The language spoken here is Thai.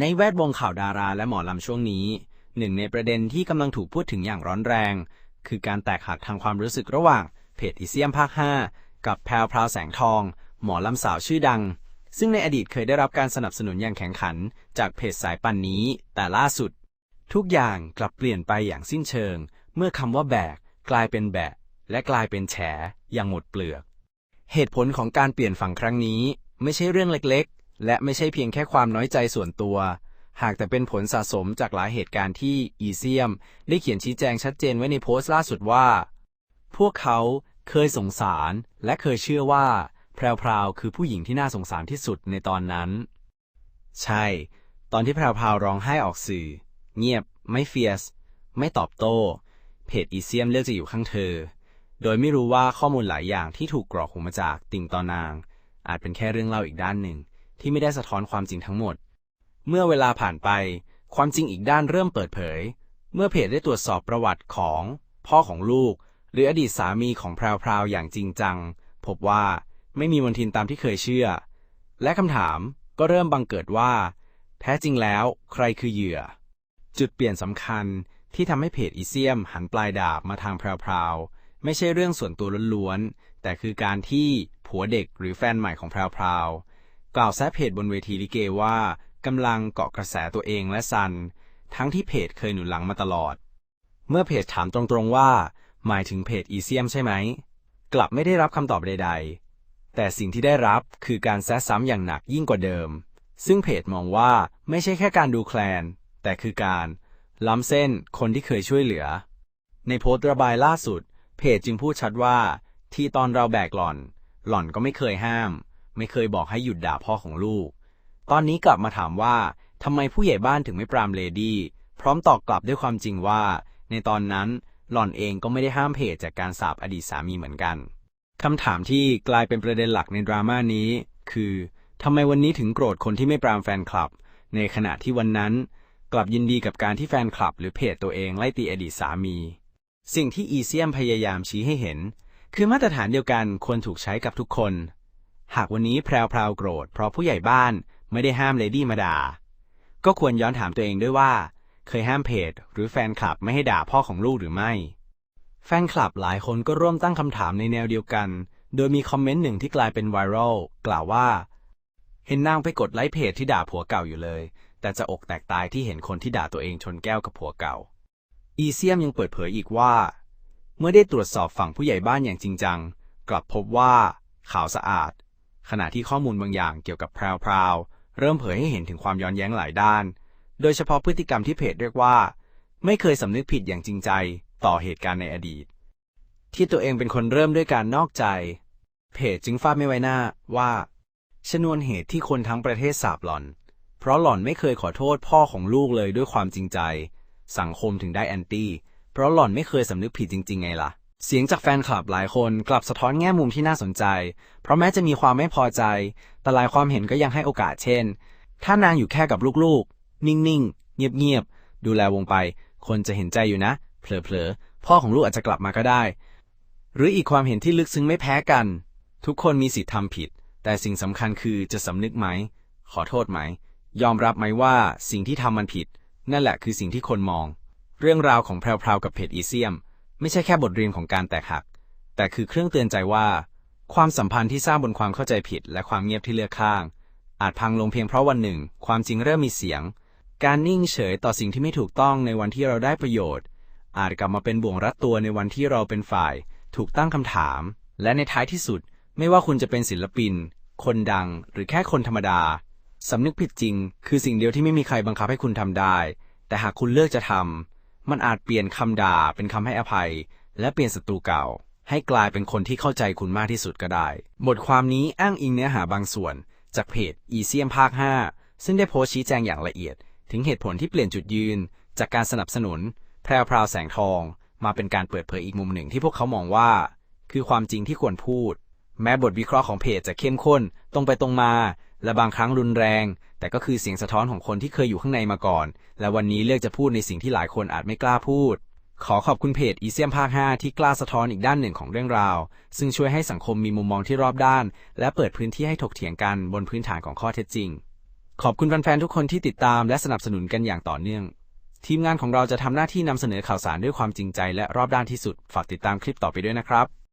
ในแวดวงข่าวดาราและหมอลำช่วงนี้ หนึ่งในประเด็นที่กำลังถูกพูดถึงอย่างร้อนแรง คือการแตกหักทางความรู้สึกระหว่างเพจอีเซียมภาค 5 กับแพรวพราวแสงทอง หมอลำสาวชื่อดัง ซึ่งในอดีตเคยได้รับการสนับสนุนอย่างแข่งขัน จากเพจสายปันนี้ แต่ล่าสุด ทุกอย่างกลับเปลี่ยนไปอย่างสิ้นเชิง เมื่อคำว่าแบกกลายเป็นแบะและกลายเป็นแฉอย่างหมดเปลือก เหตุผลของการเปลี่ยนฝั่งครั้งนี้ ไม่ใช่เรื่องเล็ก และไม่ใช่เพียงแค่ความน้อยใจส่วนตัว หากแต่เป็นผลสะสมจากหลายเหตุการณ์ที่อีเซียม ได้เขียนชี้แจงชัดเจนไว้ในโพสต์ล่าสุดว่า พวกเขาเคยสงสารและเคยเชื่อว่า แพรวๆคือผู้หญิงที่น่าสงสารที่สุดในตอนนั้น ใช่ ตอนที่แพรวๆร้องไห้ออกสื่อ เงียบ ไม่เฟียส ไม่ตอบโต้ เพจอีเซียมเลือกจะอยู่ข้างเธอ โดยไม่รู้ว่าข้อมูลหลายอย่างที่ถูกกรอกหูมาจากติ่งตอนาง อาจเป็นแค่เรื่องเล่าอีกด้านหนึ่ง ที่ไม่ได้สะท้อนความจริงทั้งหมด เมื่อเวลาผ่านไป ความจริงอีกด้านเริ่มเปิดเผย เมื่อเพจได้ตรวจสอบประวัติของ พ่อของลูก หรืออดีตสามีของแพรวๆอย่างจริงจัง พบว่าไม่มีมนทินตามที่เคยเชื่อ และคำถามก็เริ่มบังเกิดว่า แท้จริงแล้วใครคือเหยื่อ จุดเปลี่ยนสำคัญที่ทำให้เพจอีเซียม หันปลายดาบมาทางแพรวๆไม่ใช่เรื่องส่วนตัวล้วนๆแต่คือการที่ผัวเด็กหรือแฟนใหม่ของแพรวๆ กล่าวแซะเพจบนเวทีลิเกว่ากำลังเกาะกระแสตัวเองและซัน ทั้งที่เพจเคยหนุนหลังมาตลอด เมื่อเพจถามตรงๆว่า หมายถึงเพจอีเซียมใช่ไหม กลับไม่ได้รับคำตอบใด ๆ แต่สิ่งที่ได้รับคือการแซะซ้ำอย่างหนักยิ่งกว่าเดิม ซึ่งเพจมองว่าไม่ใช่แค่การดูแคลน แต่คือการ ล้ำเส้นคนที่เคยช่วยเหลือ ในโพสต์ระบายล่าสุด เพจจึงพูดชัดว่า ที่ตอนเราแบกหล่อน หล่อนก็ไม่เคยห้าม ไม่เคยบอกให้หยุดด่าพ่อของลูก ตอนนี้กลับมาถามว่าทำไมผู้ใหญ่บ้านถึงไม่ปรามเลดี้ พร้อมตอบกลับด้วยความจริงว่า ในตอนนั้นหล่อนเองก็ไม่ได้ห้ามเพจจากการสาบอดีตสามีเหมือนกันคำถามที่กลายเป็นประเด็นหลักในดราม่านี้ คือทำไมวันนี้ถึงโกรธคนที่ไม่ปรามแฟนคลับ ในขณะที่วันนั้น กลับยินดีกับการที่แฟนคลับ หรือเพจตัวเองไล่ตีอดีตสามี สิ่งที่อีเซียมพยายามชี้ให้เห็น คือมาตรฐานเดียวกันควรถูกใช้กับทุกคน หากวันนี้แพรวพราวโกรธ เพราะผู้ใหญ่บ้านไม่ได้ห้ามเลดี้มาด่า ก็ควรย้อนถามตัวเองด้วยว่า เคยห้ามเพจ หรือแฟนคลับไม่ให้ด่าพ่อของลูกหรือไม่ แฟนคลับหลายคนก็ร่วมตั้งคำถามในแนวเดียวกัน โดยมีคอมเมนต์หนึ่งที่กลายเป็นไวรัลกล่าวว่า เห็นนางไปกดไลค์เพจที่ด่าผัวเก่าอยู่เลย แต่จะอกแตกตายที่เห็นคนที่ด่าตัวเองชนแก้วกับผัวเก่า อีเซียมยังเปิดเผยอีกว่า เมื่อได้ตรวจสอบฝั่งผู้ใหญ่บ้านอย่างจริงจัง กลับพบว่าข่าวสะอาด ขณะที่ข้อมูลบางอย่างเกี่ยวกับแพรวๆเริ่มเผยให้เห็นถึงความย้อนแย้งหลายด้าน โดยเฉพาะพฤติกรรมที่เพจเรียกว่า ไม่เคยสำนึกผิดอย่างจริงใจต่อเหตุการณ์ในอดีต ที่ตัวเองเป็นคนเริ่มด้วยการนอกใจ เพจจึงฟาดไม่ไว้หน้าว่า ชนวนเหตุที่คนทั้งประเทศสาบหล่อน เพราะหล่อนไม่เคยขอโทษพ่อของลูกเลยด้วยความจริงใจ สังคมถึงได้แอนตี้เพราะหล่อนไม่เคยสำนึกผิดจริงๆไงล่ะ เสียงจากแฟนคลับหลายคนกลับสะท้อนแง่มุมที่น่าสนใจ เพราะแม้จะมีความไม่พอใจ แต่หลายความเห็นก็ยังให้โอกาสเช่น ถ้านางอยู่แค่กับลูกๆ นิ่งๆ เงียบๆ ดูแลวงไป คนจะเห็นใจอยู่นะ เผลอๆ พ่อของลูกอาจจะกลับมาก็ได้ หรืออีกความเห็นที่ลึกซึ้งไม่แพ้กัน ทุกคนมีสิทธิ์ทำผิด แต่สิ่งสำคัญคือจะสำนึกไหม ขอโทษไหม ยอมรับไหมว่าสิ่งที่ทำมันผิด นั่นแหละคือสิ่งที่คนมอง เรื่องราวของแพรวๆกับเพจอีเซียม ไม่ใช่แค่บทเรียนของการแตกหัก แต่คือเครื่องเตือนใจว่า ความสัมพันธ์ที่สร้างบนความเข้าใจผิด และความเงียบที่เลือกข้าง อาจพังลงเพียงเพราะวันหนึ่ง ความจริงเริ่มมีเสียง การนิ่งเฉยต่อสิ่งที่ไม่ถูกต้องในวันที่เราได้ประโยชน์ อาจกลับมาเป็นบ่วงรัดตัวในวันที่เราเป็นฝ่าย ถูกตั้งคำถาม และในท้ายที่สุด ไม่ว่าคุณจะเป็นศิลปิน คนดัง หรือแค่คนธรรมดาสำนึกผิดจริง คือสิ่งเดียวที่ไม่มีใครบังคับให้คุณทำได้ แต่หากคุณเลือกจะทำ มันอาจเปลี่ยนคำด่าเป็นคำให้อภัย และเปลี่ยนศัตรูเก่า ให้กลายเป็นคนที่เข้าใจคุณมากที่สุดก็ได้ บทความนี้อ้างอิงเนื้อหาบางส่วน จากเพจอีเซียมภาค 5 ซึ่งได้โพสต์ชี้แจงอย่างละเอียด ถึงเหตุผลที่เปลี่ยนจุดยืน จากการสนับสนุน แพรวพราวแสงทอง มาเป็นการเปิดเผยอีกมุมหนึ่งที่พวกเขามองว่า คือความจริงที่ควรพูด แม้บทวิเคราะห์ของเพจจะเข้มข้นตรงไปตรงมา และบางครั้งรุนแรง แต่ก็คือเสียงสะท้อนของคนที่เคยอยู่ข้างในมาก่อน และวันนี้เลือกจะพูดในสิ่งที่หลายคนอาจไม่กล้าพูด ขอขอบคุณเพจอีเซียมภาค 5 ที่กล้าสะท้อนอีกด้านหนึ่งของเรื่องราว ซึ่งช่วยให้สังคมมีมุมมองที่รอบด้าน และเปิดพื้นที่ให้ถกเถียงกันบนพื้นฐานของข้อเท็จจริง ขอบคุณแฟนๆทุกคนที่ติดตามและสนับสนุนกันอย่างต่อเนื่องทีมงานของเราจะทำหน้าที่นำเสนอข่าวสารด้วยความจริงใจและรอบด้านที่สุด ฝากติดตามคลิปต่อไปด้วยนะครับ